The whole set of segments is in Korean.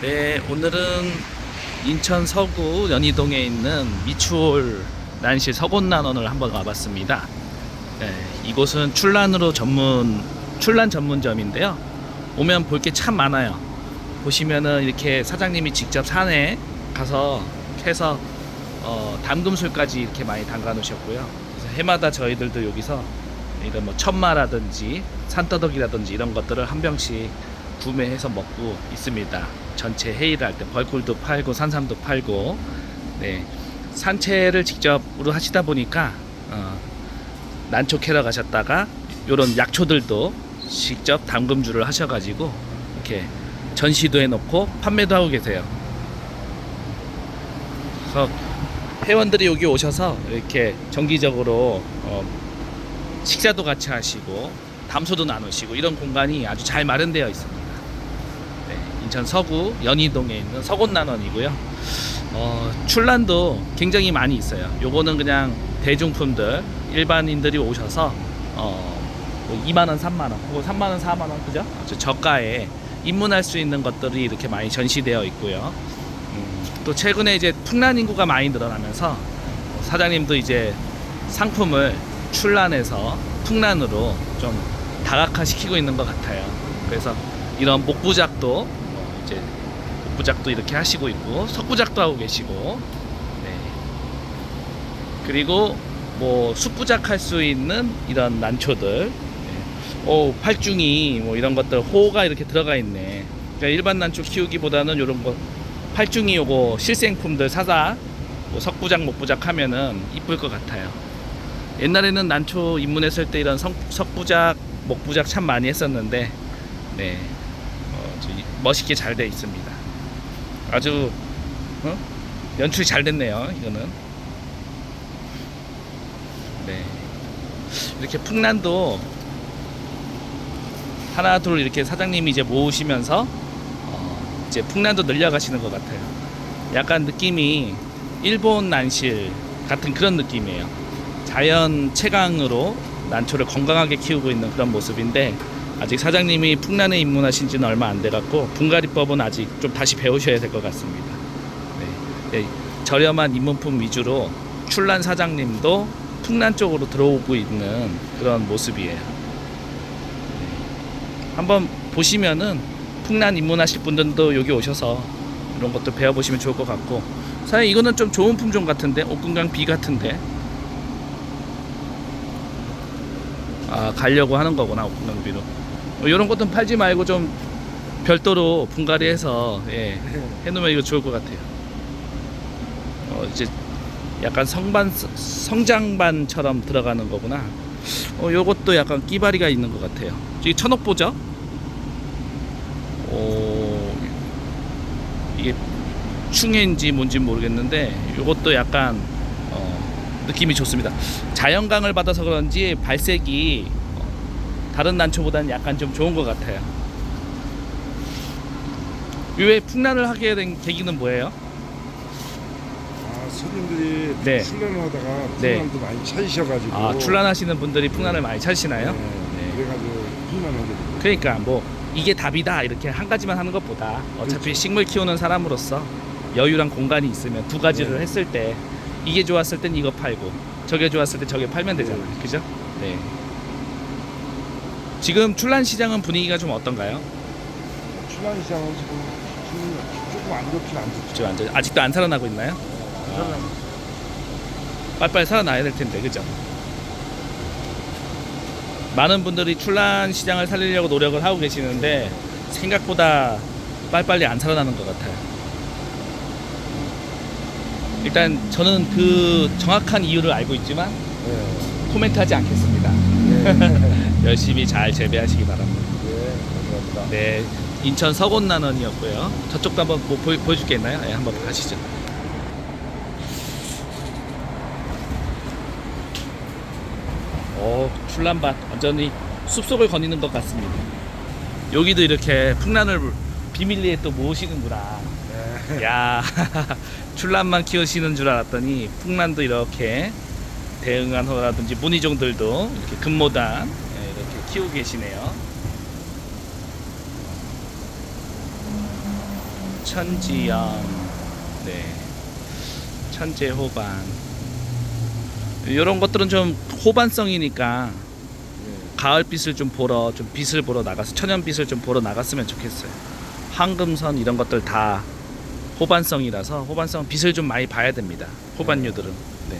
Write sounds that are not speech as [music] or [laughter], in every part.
네, 오늘은 인천 서구 연희동에 있는 미추홀 난실 서곤난원을 한번 와봤습니다. 네, 이곳은 출란으로 전문 출란 전문점인데요. 오면 볼 게 참 많아요. 보시면은 이렇게 사장님이 직접 산에 가서 캐서 어, 담금술까지 이렇게 많이 담가 놓으셨고요. 그래서 해마다 저희들도 여기서 이런 뭐 천마라든지 산더덕이라든지 이런 것들을 한 병씩 구매해서 먹고 있습니다. 전체 회의를 할 때 벌꿀도 팔고 산삼도 팔고 네 산채를 직접으로 하시다 보니까 어, 난초 캐러 가셨다가 요런 약초들도 직접 담금주를 하셔가지고 이렇게 전시도 해놓고 판매도 하고 계세요. 그래서 회원들이 여기 오셔서 이렇게 정기적으로 어, 식사도 같이 하시고 담소도 나누시고 이런 공간이 아주 잘 마련되어 있습니다. 네, 인천 서구 연희동에 있는 서곤난원이고요. 어, 출란도 굉장히 많이 있어요. 요거는 그냥 대중품들 일반인들이 오셔서 어, 뭐 2만 원, 3만 원, 혹은 3만 원, 4만 원 그죠? 아주 저가에 입문할 수 있는 것들이 이렇게 많이 전시되어 있고요. 음, 또 최근에 이제 풍란 인구가 많이 늘어나면서 사장님도 이제 상품을 출란해서 풍란으로 좀 다각화 시키고 있는 것 같아요. 그래서 이런 목부작도 어, 이제 목부작도 이렇게 하시고 있고 석부작도 하고 계시고 네. 그리고 뭐 숯부작 할 수 있는 이런 난초들 네. 오 팔중이 뭐 이런 것들 호가 이렇게 들어가 있네. 그러니까 일반 난초 키우기보다는 이런 거 팔중이 요거 실생품들 사다 뭐 석부작 목부작 하면은 이쁠 것 같아요. 옛날에는 난초 입문했을 때 이런 석, 석부작, 목부작 참 많이 했었는데, 네, 멋있게 잘 돼 있습니다. 아주 어? 연출이 잘 됐네요. 이거는. 네, 이렇게 풍란도 하나 둘 이렇게 사장님이 이제 모으시면서 어, 이제 풍란도 늘려가시는 것 같아요. 약간 느낌이 일본 난실 같은 그런 느낌이에요. 자연 채광으로 난초를 건강하게 키우고 있는 그런 모습인데 아직 사장님이 풍란에 입문하신 지는 얼마 안 돼 갖고 분갈이법은 아직 좀 다시 배우셔야 될 것 같습니다. 네. 네, 저렴한 입문품 위주로 출란 사장님도 풍란 쪽으로 들어오고 있는 그런 모습이에요. 네. 한번 보시면은 풍란 입문하실 분들도 여기 오셔서 이런 것도 배워보시면 좋을 것 같고 사장님 이거는 좀 좋은 품종 같은데 옥금강 B 같은데 아 가려고 하는 거구나 옥금강비로 이런 것도 팔지 말고 좀 별도로 분갈이 해서 예, 해놓으면 이거 좋을 것 같아요. 어 이제 약간 성반 성장반처럼 들어가는 거구나. 어 요것도 약간 끼바리가 있는 것 같아요. 저기 천옥 보죠? 오 이게 충해인지 뭔지 모르겠는데 요것도 약간 어, 느낌이 좋습니다. 자연광을 받아서 그런지 발색이 어, 다른 난초보다는 약간 좀 좋은 것 같아요. 왜 풍란을 하게 된 계기는 뭐예요? 아, 손님들이 네. 출란을 하다가 네. 풍란도 많이 찾으셔가지고 아 출란하시는 분들이 풍란을 많이 찾으시나요? 네. 그래가지고 풍란하게 됐어요. 그러니까 뭐 이게 답이다 이렇게 한 가지만 하는 것보다 어차피 그렇죠. 식물 키우는 사람으로서 여유랑 공간이 있으면 두 가지를 네. 했을 때 이게 좋았을 땐 이거 팔고 저게 좋았을 때 저게 팔면 되잖아요 네. 그죠? 네 지금 출란 시장은 분위기가 좀 어떤가요? 출란 시장은 지금 지금 조금 안 좋긴 안 좋죠. 지금 완전 아직도 안 살아나고 있나요? 아. 빨리빨리 살아나야 될 텐데 그죠? 많은 분들이 출란 시장을 살리려고 노력을 하고 계시는데 생각보다 빨리빨리 안 살아나는 것 같아요. 일단 저는 그 정확한 이유를 알고 있지만 네. 코멘트하지 않겠습니다. 네. [laughs] 열심히 잘 재배하시기 바랍니다. 네. 감사합니다. 네, 인천 서곤난원이었고요. 저쪽도 한번 뭐 보여, 보여줄 게 있나요? 네, 한번 가시죠. 오, 출란밭 완전히 숲속을 거니는 것 같습니다. 여기도 이렇게 풍란을 비밀리에 또 모으시는구나. 네. 야, [laughs] 출란만 키우시는 줄 알았더니 풍란도 이렇게 대응한 호라든지 문희종들도 이렇게 금모단 예, 이렇게 키우고 계시네요. 천지연, 네, 천재호반. 이런 것들은 좀 호반성이니까 예. 가을빛을 좀 보러, 좀 빛을 보러 나가서 천연빛을 좀 보러 나갔으면 좋겠어요. 황금선 이런 것들 다 호반성이라서 호반성 빛을 좀 많이 봐야 됩니다. 호반류들은. 네.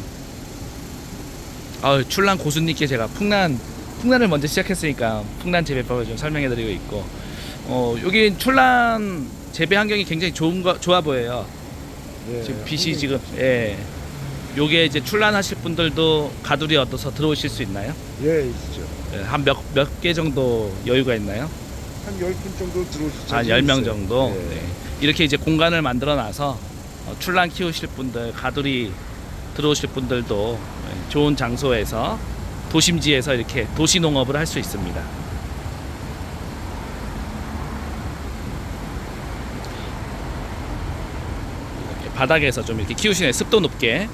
아, 출란 고수님께 제가 풍란 풍란을 먼저 시작했으니까 풍란 재배법을 좀 설명해드리고 있고, 어 여기 출란 재배 환경이 굉장히 좋은 거 좋아 보여요. 예. 지금 빛이 지금 예. 요게 이제 출란하실 분들도 가두리 얻어서 들어오실 수 있나요? 예, 있죠. 한몇 몇 개 정도 여유가 있나요? 한 10분 정도 들어오실 한 자신 10명 있어요. 정도. 예. 네. 이렇게 이제 공간을 만들어 놔서 어, 출란 키우실 분들, 가두리 들어오실 분들도 예, 좋은 장소에서 도심지에서 이렇게 도시 농업을 할 수 있습니다. 이렇게 바닥에서 좀 이렇게 키우시네 습도 높게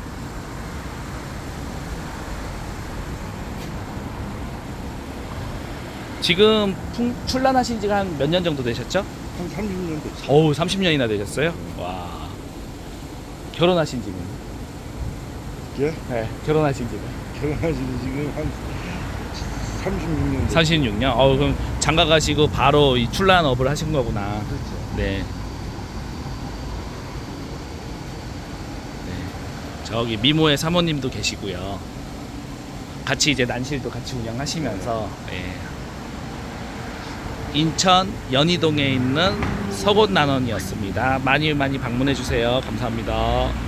지금 풍, 출란하신 지가 한 몇 년 정도 되셨죠? 한 30년 됐죠. 어우 30년이나 되셨어요? 와 결혼하신 지는? 예? 네 결혼하신 지는 결혼하신 지금 한 36년 36년? 어우 그럼 장가 가시고 바로 이 출란업을 하신 거구나 됐죠. 네. 네. 저기 미모의 사모님도 계시고요 같이 이제 난실도 같이 운영하시면서 예. 인천 연희동에 있는 서곳 난원이었습니다 많이 많이 방문해 주세요 감사합니다